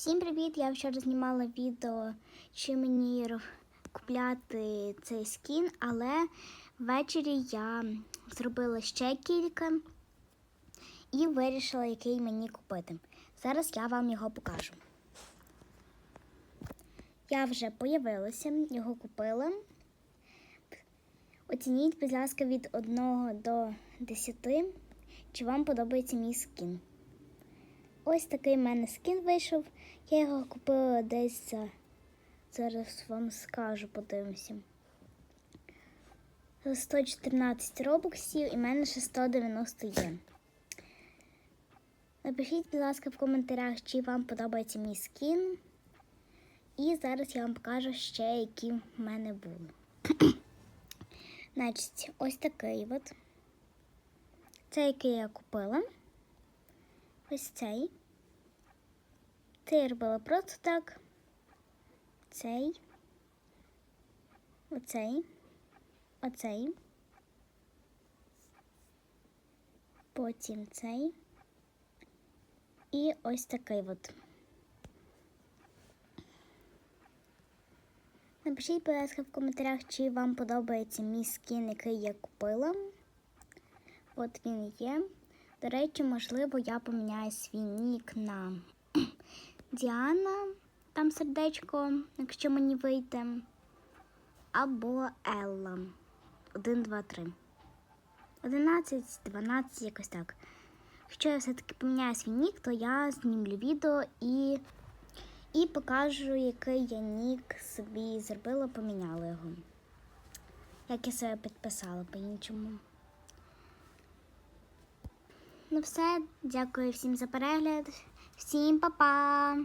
Всім привіт! Я вчора знімала відео, чи мені купляти цей скін, але ввечері я зробила ще кілька і вирішила, який мені купити. Зараз я вам його покажу. Я вже появилася, його купила. Оцініть, будь ласка, від 1 до 10, чи вам подобається мій скін. Ось такий в мене скін вийшов. Я його купила десь за. Зараз вам скажу, подивимося. За 114 робоксів і в мене ще 190 є. Напишіть, будь ласка, в коментарях, чи вам подобається мій скін. І зараз я вам покажу ще, які в мене були. Значить, ось такий от. Це який я купила. Ось цей. Це я робила просто так. Цей. Оцей. Оцей. Потім цей. І ось такий от. Напишіть, будь ласка, в коментарях, чи вам подобається мій скін, який я купила. От він є. До речі, можливо, я поміняю свій нік на Діана, там сердечко, якщо мені вийде. Або Елла. 1, 2, 3. 11, 12, якось так. Якщо я все-таки поміняю свій нік, то я знімлю відео і, і покажу, який я нік собі зробила, поміняла його. Як я себе підписала по-іншому. Ну все, дякую всім за перегляд. Всім па-па!